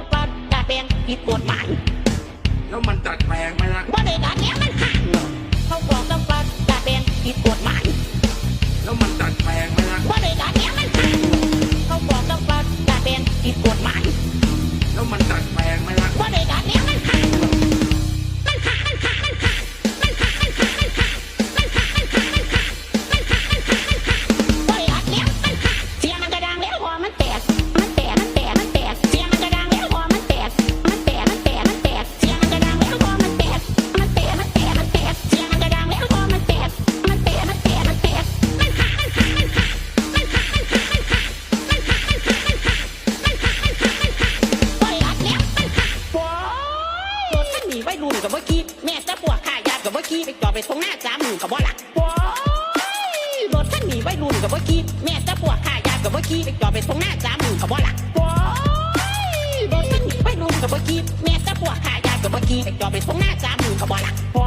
แปลงผิดกฎหมายแล้วมันดัดแปลงไหมล่ะบ่ได้ดัดแล้วมันห่างเนาะเขาบอกต้องว่าดัดแปลงผิดกฎหมายแล้วมันดัดแปลงไหมล่ะบ่ได้ดัดแล้วมันห่างเนาะเขาบอกต้องว่าดัดแปลงผิดกฎหมายแล้วมันดัดแปลงไหมล่ะบ่ได้ดัดแล้วมันห่างเนาะ ไว้รุ่นกับเมื่อกี้แม่จะปวดขายาดกับเมื่อกี้ไปจอดไปตรงหน้าจ้ามือกับบ่หลักโว้ยรถคันหนีไว้รุ่นกับเมื่อกี้แม่จะปวดขายาดกับเมื่อกี้ไปจอดไปตรงหน้าจ้ามือกับบ่หลักโว้ยรถคันหนีไว้รุ่นกับเมื่อกี้แม่จะปวดขายาดกับเมื่อกี้ไปจอดไปตรงหน้าจ้ามือกับบ่หลักโว้